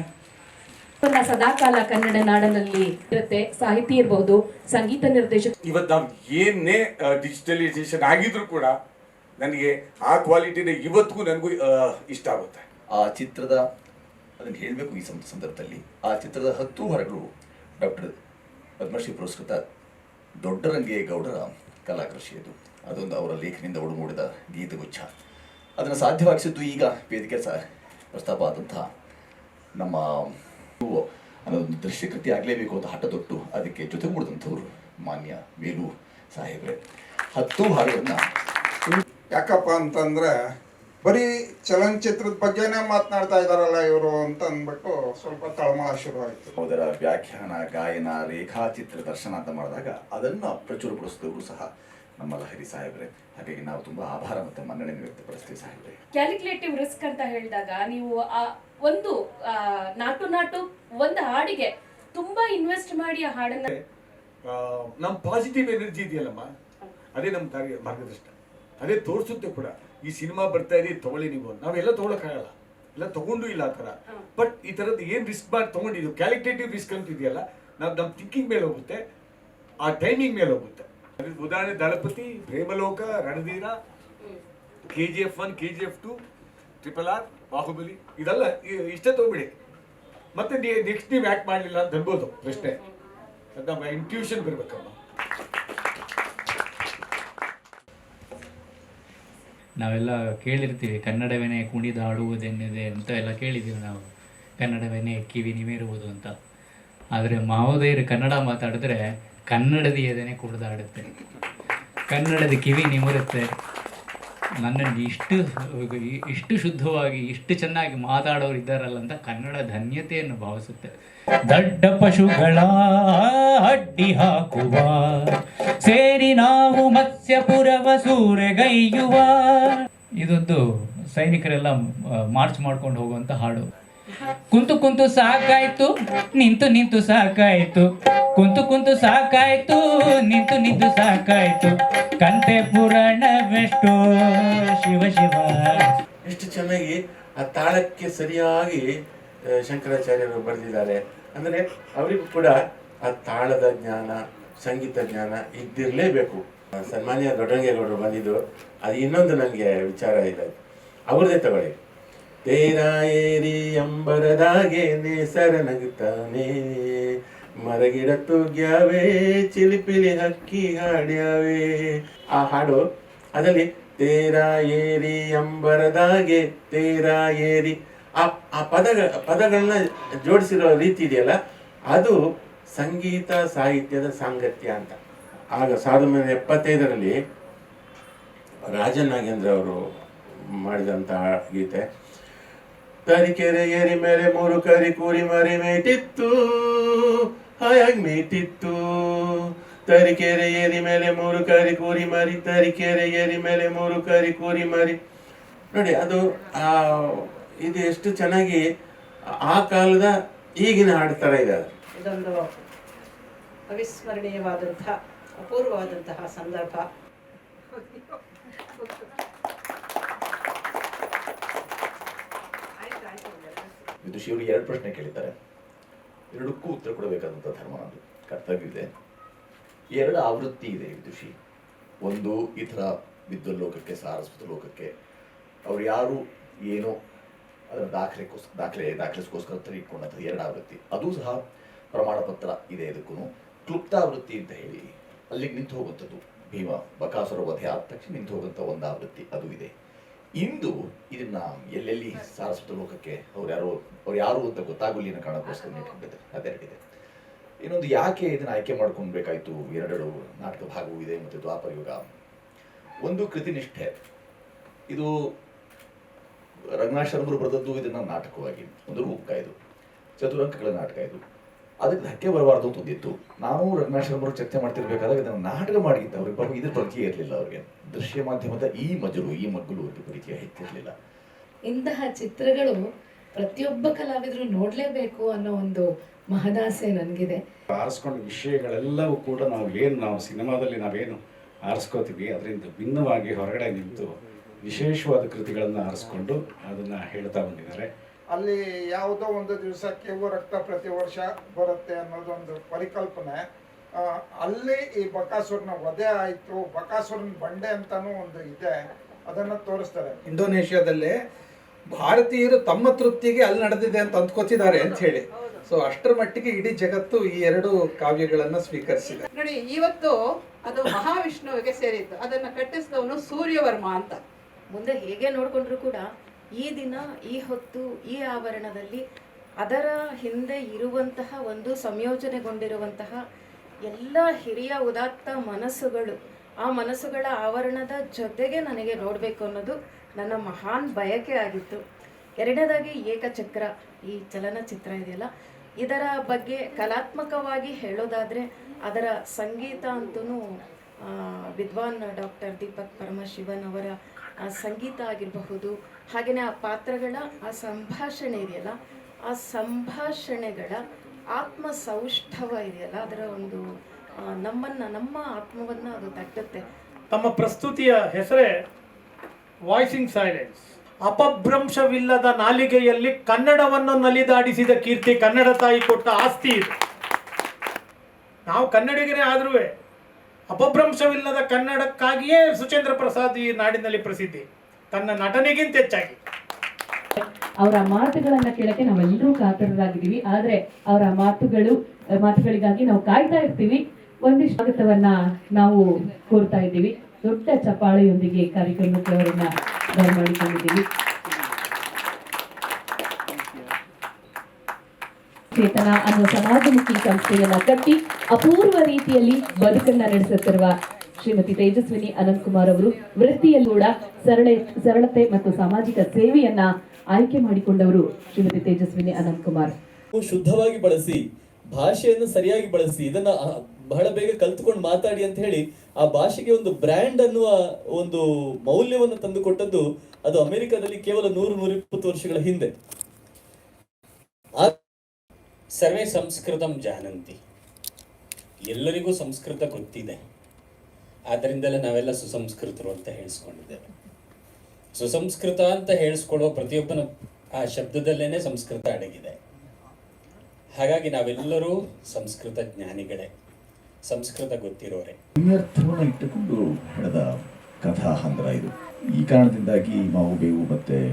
ಸದಾಕಾಲ ಕನ್ನಡ ನಾಡನಲ್ಲಿ ಇರುತ್ತೆ ಸಾಹಿತಿ ಇರಬಹುದು ಸಂಗೀತ ನಿರ್ದೇಶಕ. ಇವತ್ತು ನಾವು ಏನೇ ಡಿಜಿಟಲೈಸೇಷನ್ ಆಗಿದ್ರು ಕೂಡ ನನಗೆ ಆ ಕ್ವಾಲಿಟಿನ ಇವತ್ತಿಗೂ ನನಗೂ ಇಷ್ಟ ಆಗುತ್ತೆ. ಆ ಚಿತ್ರದ, ಅದನ್ನು ಹೇಳಬೇಕು ಈ ಸಂದರ್ಭದಲ್ಲಿ. ಆ ಚಿತ್ರದ ಹತ್ತು ಹೊರಗಳು ಡಾಕ್ಟರ್ ಪದ್ಮಶ್ರೀ ಪುರಸ್ಕೃತ ದೊಡ್ಡರಂಗೇಗೌಡರ ಕಲಾಕೃಷಿ ಅದು ಅದೊಂದು ಅವರ ಲೇಖನಿಂದ ಒಡಮೂಡಿದ ಗೀತಗುಚ್ಛ. ಅದನ್ನು ಸಾಧ್ಯವಾಗಿಸಿದ್ದು ಈಗ ವೇದಿಕೆ ಸಹ ಪ್ರಸ್ತಾಪ ಆದಂತಹ ನಮ್ಮ ಅನ್ನೋದೊಂದು ದೃಶ್ಯಕೃತಿ ಆಗಲೇಬೇಕು ಅಂತ ಹಠ ತೊಟ್ಟು ಅದಕ್ಕೆ ಜೊತೆಗೂಡಿದಂಥವ್ರು ಮಾನ್ಯ ವೇಲು ಸಾಹೇಬ್ರೆ. ಹತ್ತು ಹಾಡುಗಳನ್ನು ಯಾಕಪ್ಪ ಅಂತಂದ್ರೆ ಬರೀ ಚಲನಚಿತ್ರದ ಬಗ್ಗೆನೇ ಮಾತನಾಡ್ತಾ ಇದಾರಲ್ಲ ಇವರು ಅಂತ ಅಂದ್ಬಿಟ್ಟು ಸ್ವಲ್ಪ ತಳಮಳ ಶುರು ಆಯ್ತು ಅದರ ವ್ಯಾಖ್ಯಾನ ಗಾಯನ ರೇಖಾಚಿತ್ರ ದರ್ಶನ ಅಂತ ಮಾಡಿದಾಗ ಅದನ್ನು ಪ್ರಚುರಪಡಿಸಿದವರು ಸಹ ನಮ್ಮ ಲಹರಿ ಸಾಹೇಬ್ರೆ. ಹಾಗಾಗಿ ನಾವು ತುಂಬಾ ಆಭಾರ ಮತ್ತು ಮನ್ನಣೆಯನ್ನು ವ್ಯಕ್ತಪಡಿಸ್ತೀವಿ ಸಾಹೇಬ್ರೆ. ಕ್ಯಾಲ್ಕುಲೇಟಿವ್ ರಿಸ್ಕ್ ಅಂತ ಹೇಳಿದಾಗ ನೀವು ಆ ಒಂದು ನಾಟು ನಾಟು ಒಂದು ಹಾಡಿಗೆ ತುಂಬಾ ಇನ್ವೆಸ್ಟ್ ಮಾಡಿ ಆ ಹಾಡನ್ನ ನಮ್ಮ ಪಾಸಿಟಿವ್ ಎನರ್ಜಿ ಇದೆಯಲ್ಲಮ್ಮ? ಅದೇ ನಮ್ಮ ಮಾರ್ಗದರ್ಶನ. ಅದೇ ತೋರಿಸುತ್ತೆ ಕೂಡ. ಈ ಸಿನಿಮಾ ಬರ್ತಾ ಇದೆ ತಗೊಳ್ಳಿ ನೀವು. ನಾವೆಲ್ಲ ತಗೊಳಕ್ಕಾಗಲ್ಲ. ಎಲ್ಲ ತಗೊಂಡು ಇಲ್ಲ ಆ ಥರ. ಬಟ್ ಈ ಥರದ್ದು ಏನು ರಿಸ್ಕ್ ಮಾಡಿ ತಗೊಂಡಿದ್ದು? ಕ್ಯಾಲಿಟೇಟಿವ್ ರಿಸ್ಕ್ ಅಂತ ಇದೆಯಲ್ಲ ನಾವು ನಮ್ಮ ಥಿಂಕಿಂಗ್ ಮೇಲೆ ಹೋಗುತ್ತೆ ಆ ಟೈಮಿಂಗ್ ಮೇಲೆ ಹೋಗುತ್ತೆ. ಉದಾಹರಣೆ Dalapathi Premaloka Ranadheera K G F one K G F two triple R Baahubali ಇದೆಲ್ಲ ಇಷ್ಟೇ ತೊಗೊಬಿಡಿ ಮತ್ತೆ ನೆಕ್ಸ್ಟ್ ನೀವು ಆ್ಯಕ್ಟ್ ಮಾಡಲಿಲ್ಲ ಅಂತ ಅನ್ಬೋದು ಪ್ರಶ್ನೆ. ನಮ್ಮ ಇಂಟ್ಯೂಷನ್ ಬರಬೇಕಮ್ಮ ನಾವೆಲ್ಲ ಕೇಳಿರ್ತೀವಿ, ಕನ್ನಡವೇನೆ ಕುಣಿದಾಡುವುದೆನ್ನಿದೆ ಅಂತ ಎಲ್ಲ ಕೇಳಿದ್ದೀವಿ ನಾವು. ಕನ್ನಡವೇನೆ ಕಿವಿ ನಿಮಿರುವುದು ಅಂತ. ಆದರೆ ಮಹೋದಯರು ಕನ್ನಡ ಮಾತಾಡಿದ್ರೆ ಕನ್ನಡದ ಎದೆನೆ ಕುಣಿದಾಡುತ್ತೆ ಕನ್ನಡದ ಕಿವಿ ನಿಮರುತ್ತೆ. ನನ್ನನ್ನು ಇಷ್ಟು ಇಷ್ಟು ಶುದ್ಧವಾಗಿ, ಇಷ್ಟು ಚೆನ್ನಾಗಿ ಮಾತಾಡೋರು ಇದ್ದಾರಲ್ಲ ಅಂತ ಕನ್ನಡ ಧನ್ಯತೆಯನ್ನು ಭಾವಿಸುತ್ತೆ. ದಡ್ಡ ಪಶುಗಳ ಅಡ್ಡಿ ಹಾಕುವ, ಸೇರಿ ನಾವು ಮತ್ಸ್ಯಪುರವ ಸೂರೆಗೈಯುವ. ಇದೊಂದು ಸೈನಿಕರೆಲ್ಲ ಮಾರ್ಚ್ ಮಾಡ್ಕೊಂಡು ಹೋಗುವಂತ ಹಾಡು. ಕುಂತು ಕುಂತು ಸಾಕಾಯ್ತು, ನಿಂತು ನಿಂತು ಸಾಕಾಯ್ತು. ಕುಂತು ಕುಂತು ಸಾಕಾಯ್ತು, ನಿಂತು ನಿಂತು ಸಾಕಾಯ್ತು. ಕಂತೆ ಪುರಾಣವೆಷ್ಟು, ಶಿವ ಶಿವ. ಎಷ್ಟು ಚೆನ್ನಾಗಿ ಆ ತಾಳಕ್ಕೆ ಸರಿಯಾಗಿ ಶಂಕರಾಚಾರ್ಯರು ಬರೆದಿದ್ದಾರೆ. ಅಂದರೆ ಅವರಿಗೂ ಕೂಡ ಆ ತಾಳದ ಜ್ಞಾನ, ಸಂಗೀತ ಜ್ಞಾನ ಇದ್ದಿರಲೇಬೇಕು. ಸನ್ಮಾನ್ಯ ದೊಡ್ಡಂಗೇಗೌಡರು ಬಂದಿದ್ದು, ಅದು ಇನ್ನೊಂದು ನನಗೆ ವಿಚಾರ ಇದೆ. ಅವ್ರದ್ದೇ ತಗೊಳ್ಳಿ. ತೇರಾ ಏರಿ ನಗುತ್ತಾನೆ. ಮರಗಿಡ ತೂಗ್ಯಾವೇ ಚಿಲಿಪಿಲಿ ಹಕ್ಕಿ ಹಾಡ್ಯಾವೇ. ಆ ಹಾಡು ಅದರಲ್ಲಿ ತೇರಾ ಏರಿ ಅಂಬರದಾಗೆ ತೇರಾ ಏರಿ ಆ ಆ ಪದ ಪದಗಳನ್ನ ಜೋಡಿಸಿರೋ ರೀತಿ ಇದೆಯಲ್ಲ, ಅದು ಸಂಗೀತ ಸಾಹಿತ್ಯದ ಸಾಂಗತ್ಯ ಅಂತ. ಆಗ ಸಾವಿರದ ಒಂಬೈನೂರ ಎಪ್ಪತ್ತೈದರಲ್ಲಿ ರಾಜನ್ ನಾಗೇಂದ್ರ ಅವರು ಮಾಡಿದಂತಹ ಗೀತೆ. ತರೀಕೆರೆ ಏರಿ ಮೇಲೆ ಮೂರು ಕರಿ ಕೂರಿ ಮರಿ ಮೇಟಿತ್ತು, ಹಾಯಾಗಿ ಮೇಟಿತ್ತು. ತರಿಕೆರೆ ಏರಿ ಮೇಲೆ ಮೂರು ಕರಿ ಕೂರಿ ಮರಿ, ತರಿಕೆರೆ ಏರಿ ಮೇಲೆ ಮೂರು ಕರಿ ಕೂರಿ ಮರಿ. ನೋಡಿ, ಅದು, ಆ, ಇದು ಎಷ್ಟು ಚೆನ್ನಾಗಿ ಆ ಕಾಲದ ಈಗಿನ ಹಾಡು ಥರ ಇದೊಂದು ಅವಿಸ್ಮರಣೀಯವಾದಂತಹ, ಅಪೂರ್ವವಾದಂತಹ ಸಂದರ್ಭ. ವಿದುಷಿಯವರು ಎರಡು ಪ್ರಶ್ನೆ ಕೇಳಿದ್ದಾರೆ ಎರಡಕ್ಕೂ ಉತ್ತರ ಕೊಡಬೇಕಾದಂಥ ಧರ್ಮ ಅದು. ಕರ್ತವ್ಯ ಇದೆ ಎರಡು ಆವೃತ್ತಿ ಇದೆ ವಿದುಷಿ. ಒಂದು ಈ ಥರ ವಿದ್ವಲ್ಲೋಕಕ್ಕೆ, ಸಾರಸ್ವತ ಲೋಕಕ್ಕೆ. ಅವ್ರು ಯಾರು, ಏನೋ ಅದರ ದಾಖಲೆಗೋಸ್ ದಾಖಲೆ ದಾಖಲಿಸ್ಕೋಸ್ಕರ ತರ ಇಟ್ಕೊಂಡಂಥದ್ದು ಎರಡು ಆವೃತ್ತಿ. ಅದು ಸಹ ಪ್ರಮಾಣ ಪತ್ರ ಇದೆ ಇದಕ್ಕೂ ಕ್ಲುಪ್ತಾವೃತ್ತಿ ಅಂತ ಹೇಳಿ, ಅಲ್ಲಿಗೆ ನಿಂತು ಹೋಗುವಂಥದ್ದು ಭೀಮ. ಬಕಾಸುರ ವಧೆ ಆದ ತಕ್ಷಣ ನಿಂತು ಹೋಗುವಂಥ ಒಂದು ಆವೃತ್ತಿ ಅದು ಇದೆ. ಇಂದು ಇದನ್ನ ಎಲ್ಲೆಲ್ಲಿ ಸಾರಸ್ವತ ಲೋಕಕ್ಕೆ ಅವ್ರು ಯಾರು ಅವ್ರು ಯಾರು ಅಂತ ಗೊತ್ತಾಗಲಿ ಕಾರಣಕ್ಕೋಸ್ಕರ ಇಟ್ಕೊಂಡಿದ್ದಾರೆ ಅದೆರಡಿದೆ ಇನ್ನೊಂದು ಯಾಕೆ ಇದನ್ನ ಆಯ್ಕೆ ಮಾಡ್ಕೊಳ್ಬೇಕಾಯ್ತು ಎರಡೆರಡು ನಾಟಕ ಭಾಗವೂ ಇದೆ ಮತ್ತು ದ್ವಾಪರ ಯುಗ ಒಂದು ಕೃತಿನಿಷ್ಠೆ. ಇದು ರಂಗನಾಥ್ ಶರ್ಮರು ಬರೆದದ್ದು ಇದನ್ನ ನಾಟಕವಾಗಿ. ಒಂದು ರೂಪಕ ಇದು. ಚತುರಂಕಗಳ ನಾಟಕ ಇದು. ಅದಕ್ಕೆ ಧಕ್ಕೆ ಬರಬಾರ್ದು ಅಂತ ಒಂದಿತ್ತು. ನಾನು ರಂಗನಾಥ್ ಚರ್ಚೆ ಮಾಡ್ತಿರ್ಬೇಕಾದಾಗ ಇದನ್ನು ನಾಟಕ ಮಾಡಿದ್ದ ಅವ್ರಿಗೆ ಬರೋ ಇದ್ರ ಪರಿಚಯ ಇರಲಿಲ್ಲ ಅವ್ರಿಗೆ. ದೃಶ್ಯ ಮಾಧ್ಯಮದ ಈ ಮಜಲು ಈ ಮಗ್ಗಲು ಅವ್ರಿಗೆ ಪರಿಚಯ ಹೆಚ್ಚಿರಲಿಲ್ಲ. ಇಂತಹ ಚಿತ್ರಗಳು ಪ್ರತಿಯೊಬ್ಬ ಕಲಾವಿದರು ನೋಡಲೇಬೇಕು ಅನ್ನೋ ಒಂದು ಮಹದಾಸೆ ನನಗಿದೆ. ಆರಿಸ್ಕೊಂಡ ವಿಷಯಗಳೆಲ್ಲವೂ ಕೂಡ ನಾವು ಏನು ನಾವು ಸಿನಿಮಾದಲ್ಲಿ ನಾವೇನು ಆರಿಸ್ಕೋತೀವಿ ಅದರಿಂದ ಭಿನ್ನವಾಗಿ ಹೊರಗಡೆ ನಿಂತು ವಿಶೇಷವಾದ ಕೃತಿಗಳನ್ನು ಆರಿಸ್ಕೊಂಡು ಅದನ್ನು ಹೇಳ್ತಾ ಬಂದಿದ್ದಾರೆ. ಅಲ್ಲಿ ಯಾವುದೋ ಒಂದು ದಿವಸ ಕೆವು ರಕ್ತ ಪ್ರತಿ ವರ್ಷ ಬರುತ್ತೆ ಅನ್ನೋದೊಂದು ಪರಿಕಲ್ಪನೆ. ಅಲ್ಲಿ ಈ ಬಕಾಸುರನ ವಧೆ ಆಯಿತು ಬಕಾಸುರನ ಬಂಡೆ ಅಂತಾನೂ ಒಂದು ಇದೆ ಅದನ್ನು ತೋರಿಸ್ತಾರೆ. ಇಂಡೋನೇಷ್ಯಾದಲ್ಲಿ ಭಾರತೀಯರು ತಮ್ಮ ತೃಪ್ತಿಗೆ ಅಲ್ಲಿ ನಡೆದಿದೆ ಅಂತ ಅಂದ್ಕೋತಿದ್ದಾರೆ ಅಂತ ಹೇಳಿ. ಸೊ ಅಷ್ಟರ ಮಟ್ಟಿಗೆ ಇಡೀ ಜಗತ್ತು ಈ ಎರಡು ಕಾವ್ಯಗಳನ್ನ ಸ್ವೀಕರಿಸಿದೆ. ನೋಡಿ ಇವತ್ತು ಅದು ಮಹಾವಿಷ್ಣುವಿಗೆ ಸೇರಿತ್ತು ಅದನ್ನ ಕಟ್ಟಿಸಿದವನು ಸೂರ್ಯವರ್ಮ ಅಂತ. ಮುಂದೆ ಹೇಗೆ ನೋಡ್ಕೊಂಡ್ರು ಕೂಡ ಈ ದಿನ, ಈ ಹೊತ್ತು, ಈ ಆವರಣದಲ್ಲಿ ಅದರ ಹಿಂದೆ ಇರುವಂತಹ ಒಂದು ಸಂಯೋಜನೆಗೊಂಡಿರುವಂತಹ ಎಲ್ಲ ಹಿರಿಯ ಉದಾತ್ತ ಮನಸ್ಸುಗಳು, ಆ ಮನಸ್ಸುಗಳ ಆವರಣದ ಜೊತೆಗೆ ನನಗೆ ನೋಡಬೇಕು ಅನ್ನೋದು ನನ್ನ ಮಹಾನ್ ಬಯಕೆ ಆಗಿತ್ತು. ಎರಡನೇದಾಗಿ ಏಕಚಕ್ರ, ಈ ಚಲನಚಿತ್ರ ಇದೆಯಲ್ಲ? ಇದರ ಬಗ್ಗೆ ಕಲಾತ್ಮಕವಾಗಿ ಹೇಳೋದಾದರೆ ಅದರ ಸಂಗೀತ ಅಂತೂ ವಿದ್ವಾನ್ ಡಾಕ್ಟರ್ ದೀಪಕ್ ಪರಮಶಿವನ್ ಅವರ ಆ, ಸಂಗೀತ ಆಗಿರಬಹುದು ಹಾಗೆಯೇ ಆ ಪಾತ್ರಗಳ ಆ ಸಂಭಾಷಣೆ ಇದೆಯಲ್ಲ ಆ ಸಂಭಾಷಣೆಗಳ ಆತ್ಮ ಸೌಷ್ಠವ ಇದೆಯಲ್ಲ ಅದರ ಒಂದು ನಮ್ಮನ್ನ ನಮ್ಮ ಆತ್ಮವನ್ನ ಅದು ತಟ್ಟುತ್ತೆ ತಮ್ಮ ಪ್ರಸ್ತುತಿಯ ಹೆಸರೇ ವಾಯ್ಸಿಂಗ್ ಸೈಲೆನ್ಸ್. ಅಪಭ್ರಂಶವಿಲ್ಲದ ನಾಲಿಗೆಯಲ್ಲಿ ಕನ್ನಡವನ್ನು ನಲಿದಾಡಿಸಿದ ಕೀರ್ತಿ ಕನ್ನಡ ತಾಯಿ ಕೊಟ್ಟ ಆಸ್ತಿ ಇದು. ನಾವು ಕನ್ನಡಿಗರೇ ಆದ್ರೂ ಅಪಭ್ರಂಶವಿಲ್ಲದ ಕನ್ನಡಕ್ಕಾಗಿಯೇ ಸುಚೇಂದ್ರ ಪ್ರಸಾದ್ ಈ ನಾಡಿನಲ್ಲಿ ಪ್ರಸಿದ್ಧಿ. ತನ್ನ ನಟನೆಗಿಂತ ಹೆಚ್ಚಾಗಿ. ಅವರ ಮಾತುಗಳನ್ನ ಕೇಳಕ್ಕೆ ನಾವೆಲ್ಲರೂ ಕಾತರರಾಗಿದ್ದೀವಿ. ಆದ್ರೆ ಅವರ ಮಾತುಗಳು, ಮಾತುಗಳಿಗಾಗಿ ನಾವು ಕಾಯ್ತಾ ಇರ್ತೀವಿ. ಒಂದಿಷ್ಟು ಸ್ವಾಗತವನ್ನ ನಾವು ಕೋರ್ತಾ ಇದ್ದೀವಿ. ದೊಡ್ಡ ಚಪಾಳೆಯೊಂದಿಗೆ ಕಾರ್ಯಕ್ರಮಕ್ಕೆ ಅವರನ್ನ ಬರಮಾಡಿಕೊಂಡಿದ್ದೀವಿ. ಚೇತನ ಅನ್ನೋ ಸಮಾಜಮುಖಿ ಸಂಸ್ಥೆಯನ್ನ ಕಟ್ಟಿ ಅಪೂರ್ವ ರೀತಿಯಲ್ಲಿ ಬದುಕನ್ನ ನಡೆಸುತ್ತಿರುವ ಶ್ರೀಮತಿ ತೇಜಸ್ವಿನಿ ಅನಂತಕುಮಾರ್ ಅವರು ವೃತ್ತಿಯಲ್ಲಿ ಕೂಡ ಸರಳ, ಸರಳತೆ ಮತ್ತು ಸಾಮಾಜಿಕ ಸೇವೆಯನ್ನ ಆಯ್ಕೆ ಮಾಡಿಕೊಂಡವರು ಶ್ರೀಮತಿ ತೇಜಸ್ವಿನಿ ಅನಂತ್ ಕುಮಾರ್ ಶುದ್ಧವಾಗಿ ಬಳಸಿ, ಭಾಷೆಯನ್ನು ಸರಿಯಾಗಿ ಬಳಸಿ, ಇದನ್ನ ಬಹಳ ಬೇಗ ಕಲ್ತ್ಕೊಂಡು ಮಾತಾಡಿ ಅಂತ ಹೇಳಿ ಆ ಭಾಷೆಗೆ ಒಂದು ಬ್ರ್ಯಾಂಡ್ ಅನ್ನುವ ಒಂದು ಮೌಲ್ಯವನ್ನು ತಂದುಕೊಟ್ಟದ್ದು ಅದು ಅಮೆರಿಕದಲ್ಲಿ ಕೇವಲ ನೂರು, ನೂರಿಪ್ಪತ್ತು ವರ್ಷಗಳ ಹಿಂದೆ. ಸರ್ವೇ ಸಂಸ್ಕೃತಂ ಜಾನಂತಿ. ಎಲ್ಲರಿಗೂ ಸಂಸ್ಕೃತ ಗೊತ್ತಿದೆ. ಆದ್ದರಿಂದಲೇ ನಾವೆಲ್ಲ ಸುಸಂಸ್ಕೃತರು ಅಂತ ಹೇಳಿಸ್ಕೊಂಡಿದ್ದೇವೆ. ಸುಸಂಸ್ಕೃತ ಅಂತ ಹೇಳಿಸ್ಕೊಳ್ಳುವ ಪ್ರತಿಯೊಬ್ಬನ ಆ ಶಬ್ದದಲ್ಲೇನೆ ಸಂಸ್ಕೃತ ಅಡಗಿದೆ. ಹಾಗಾಗಿ ನಾವೆಲ್ಲರೂ ಸಂಸ್ಕೃತ ಜ್ಞಾನಿಗಳೇ, ಸಂಸ್ಕೃತ ಗೊತ್ತಿರೋರೆ. ಅರ್ಥವನ್ನು ಇಟ್ಟುಕೊಂಡು ನಡೆದ ಕಥಾ ಹಂದ್ರ ಇದು. ಈ ಕಾರಣದಿಂದಾಗಿ ಮಾವು, ಬೇವು ಮತ್ತೆ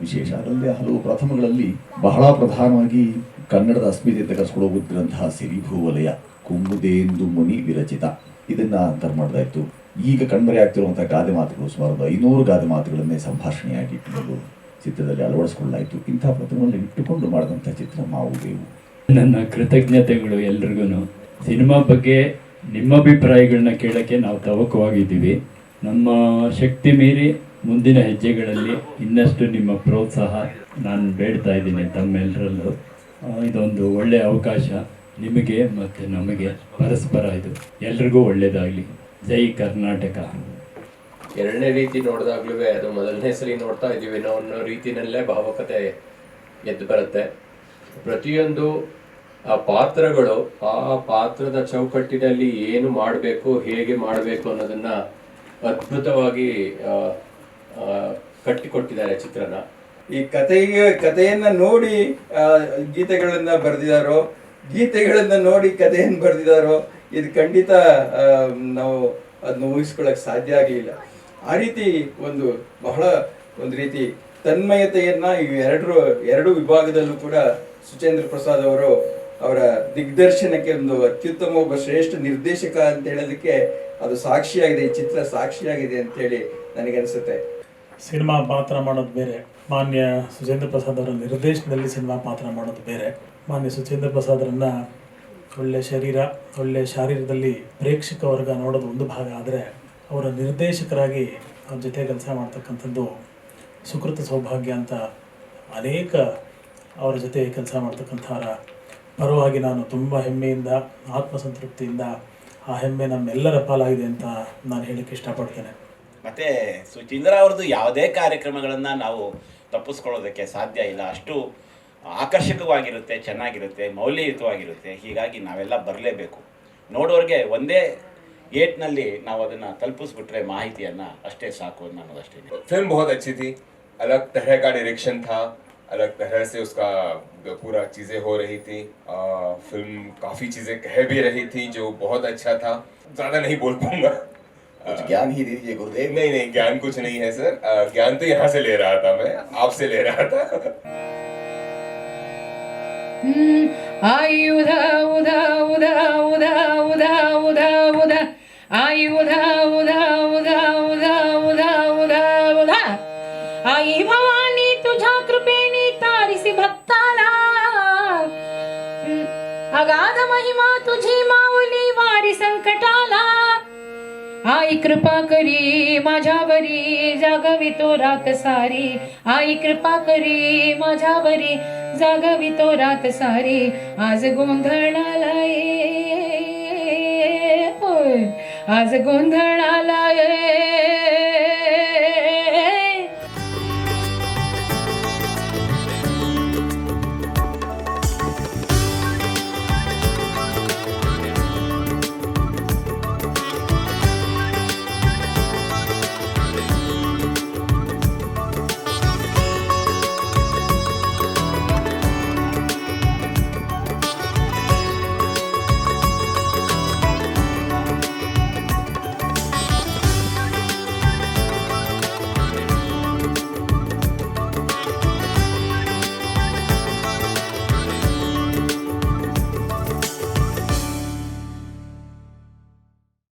ವಿಶೇಷ ಅದಲ್ಲದೆ ಹಲವು ಪ್ರಥಮಗಳಲ್ಲಿ ಬಹಳ ಪ್ರಧಾನವಾಗಿ ಕನ್ನಡದ ಅಸ್ಮಿತೆಯನ್ನು ಕರೆಸ್ಕೊಳ್ಳೋಗುತ್ತಿರುವಂತಹ ಸಿರಿಭೂವಲಯ ಕುಂಬುದೇಂದು ಮುನಿ ವಿರಚಿತ. ಇದನ್ನ ಅಂತರ ಮಾಡ್ದಾಯ್ತು. ಈಗ ಕಣ್ಮರೆ ಆಗ್ತಿರುವಂತಹ ಗಾದೆ ಮಾತುಗಳು ಸುಮಾರು ಒಂದು ಐನೂರು ಗಾದೆ ಮಾತುಗಳನ್ನೇ ಸಂಭಾಷಣೆಯಾಗಿ ಇಟ್ಟುಕೊಂಡು ಚಿತ್ರದಲ್ಲಿ ಅಳವಡಿಸಿಕೊಳ್ಳಾಯಿತು ಇಂಥ ಪ್ರತಿಮೆಗಳನ್ನು ಇಟ್ಟುಕೊಂಡು ಮಾಡಿದಂಥ ಚಿತ್ರ ಮಾವು ದೇವು ನನ್ನ ಕೃತಜ್ಞತೆಗಳು ಎಲ್ರಿಗೂ ಸಿನಿಮಾ ಬಗ್ಗೆ ನಿಮ್ಮ ಅಭಿಪ್ರಾಯಗಳನ್ನ ಕೇಳೋಕ್ಕೆ ನಾವು ತವಕವಾಗಿದ್ದೀವಿ. ನಮ್ಮ ಶಕ್ತಿ ಮೀರಿ ಮುಂದಿನ ಹೆಜ್ಜೆಗಳಲ್ಲಿ ಇನ್ನಷ್ಟು ನಿಮ್ಮ ಪ್ರೋತ್ಸಾಹ ನಾನು ಬೇಡ್ತಾ ಇದ್ದೀನಿ ತಮ್ಮೆಲ್ಲರಲ್ಲೂ ಇದೊಂದು ಒಳ್ಳೆಯ ಅವಕಾಶ. ನಿಮಗೆ ಮತ್ತು ನಮಗೆ ಪರಸ್ಪರ ಇದು. ಎಲ್ರಿಗೂ ಒಳ್ಳೆಯದಾಗಲಿ ಜೈ ಕರ್ನಾಟಕ. ಎರಡನೇ ರೀತಿ ನೋಡಿದಾಗ್ಲೂ ಅದು ಮೊದಲನೇ ಸರಿ ನೋಡ್ತಾ ಇದ್ದೀವಿ ನಾವು ಅನ್ನೋ ರೀತಿಯಲ್ಲೇ ಭಾವಕತೆ ಎದ್ದು ಬರುತ್ತೆ. ಪ್ರತಿಯೊಂದು, ಆ ಪಾತ್ರಗಳು, ಆ ಪಾತ್ರದ ಚೌಕಟ್ಟಿನಲ್ಲಿ ಏನು ಮಾಡಬೇಕು, ಹೇಗೆ ಮಾಡಬೇಕು ಅನ್ನೋದನ್ನ ಅದ್ಭುತವಾಗಿ ಕಟ್ಟಿಕೊಟ್ಟಿದ್ದಾರೆ ಚಿತ್ರನ. ಈ ಕಥೆಗೆ, ಕಥೆಯನ್ನ ನೋಡಿ ಗೀತೆಗಳನ್ನು ಬರೆದಿದ್ದಾರೋ ಗೀತೆಗಳನ್ನ ನೋಡಿ ಕಥೆಯನ್ನು ಬರೆದಿದ್ದಾರೋ ಇದು ಖಂಡಿತ ನಾವು ಅದನ್ನ ಊಹಿಸ್ಕೊಳ್ಳೋಕೆ ಸಾಧ್ಯ ಆಗಲಿಲ್ಲ. ಆ ರೀತಿ ಒಂದು ಬಹಳ ಒಂದು ರೀತಿ ತನ್ಮಯತೆಯನ್ನ ಈ ಎರಡು ಎರಡು ವಿಭಾಗದಲ್ಲೂ ಕೂಡ ಸುಚೇಂದ್ರ ಪ್ರಸಾದ್ ಅವರು ಅವರ ದಿಗ್ದರ್ಶನಕ್ಕೆ ಒಂದು ಅತ್ಯುತ್ತಮ ಒಬ್ಬ ಶ್ರೇಷ್ಠ ನಿರ್ದೇಶಕ ಅಂತ ಹೇಳೋದಕ್ಕೆ ಅದು ಸಾಕ್ಷಿಯಾಗಿದೆ, ಈ ಚಿತ್ರ ಸಾಕ್ಷಿಯಾಗಿದೆ ಅಂತೇಳಿ ನನಗನ್ಸುತ್ತೆ. ಸಿನಿಮಾ ಪಾತ್ರ ಮಾಡೋದು ಬೇರೆ. ಮಾನ್ಯ ಸುಚೇಂದ್ರ ಪ್ರಸಾದ್ ಅವರ ನಿರ್ದೇಶನದಲ್ಲಿ ಸಿನಿಮಾ ಪಾತ್ರ ಮಾಡೋದು ಬೇರೆ. ಮಾನ್ಯ ಸುಚೇಂದ್ರ ಪ್ರಸಾದರನ್ನ ಒಳ್ಳೆ ಶರೀರ, ಒಳ್ಳೆ ಶಾರೀರದಲ್ಲಿ ಪ್ರೇಕ್ಷಕ ವರ್ಗ ನೋಡೋದು ಒಂದು ಭಾಗ. ಆದರೆ ಅವರ ನಿರ್ದೇಶಕರಾಗಿ ಅವ್ರ ಜೊತೆ ಕೆಲಸ ಮಾಡ್ತಕ್ಕಂಥದ್ದು ಸುಕೃತ ಸೌಭಾಗ್ಯ ಅಂತ ಅನೇಕ ಅವರ ಜೊತೆ ಕೆಲಸ ಮಾಡ್ತಕ್ಕಂಥವರ ಪರವಾಗಿ ನಾನು ತುಂಬ ಹೆಮ್ಮೆಯಿಂದ, ಆತ್ಮಸಂತೃಪ್ತಿಯಿಂದ ಆ ಹೆಮ್ಮೆ ನಮ್ಮೆಲ್ಲರ ಪಾಲಾಗಿದೆ ಅಂತ ನಾನು ಹೇಳಕ್ಕೆ ಇಷ್ಟಪಡ್ತೇನೆ. ಮತ್ತೆ ಸುಚೀಂದ್ರ ಅವ್ರದ್ದು ಯಾವುದೇ ಕಾರ್ಯಕ್ರಮಗಳನ್ನು ನಾವು ತಪ್ಪಿಸ್ಕೊಳ್ಳೋದಕ್ಕೆ ಸಾಧ್ಯ ಇಲ್ಲ ಅಷ್ಟು ಆಕರ್ಷಕವಾಗಿರುತ್ತೆ ಚೆನ್ನಾಗಿರುತ್ತೆ ಮೌಲ್ಯಯುತವಾಗಿರುತ್ತೆ ಹೀಗಾಗಿ ನಾವೆಲ್ಲ ಬರಲೇಬೇಕು ನೋಡೋರಿಗೆ ಒಂದೇ ಏಟ್ನಲ್ಲಿ ನಾವು ಅದನ್ನು ತಲುಪಿಸ್ಬಿಟ್ರೆ ಮಾಹಿತಿಯನ್ನು ಅಷ್ಟೇ ಸಾಕು ಅನ್ನೋದಷ್ಟೇ फिल्म बहुत अच्छी थी अलग तरह का डायरेक्शन था अलग तरह से उसका पूरा चीज़ें हो रही थी आ, फिल्म काफ़ी चीज़ें कह भी रही थी जो बहुत अच्छा था ज़्यादा नहीं बोल पाऊंगा कुछ ज्ञान ही दे दीजिए गुरुदेव नहीं नहीं ज्ञान कुछ नहीं है सर ज्ञान तो यहाँ से ले रहा था मैं आपसे ले रहा था आई उधा तुझा तारी से भक्ताला अगाध महिमा तुझी माऊली वारी संकटाला आई कृपा करी माझ्यावरी जागवितो रात सारी. आई कृपा करी माझ्यावरी जागवितो रात सारी. आज गोंधळाला होय. आज गोंधळाला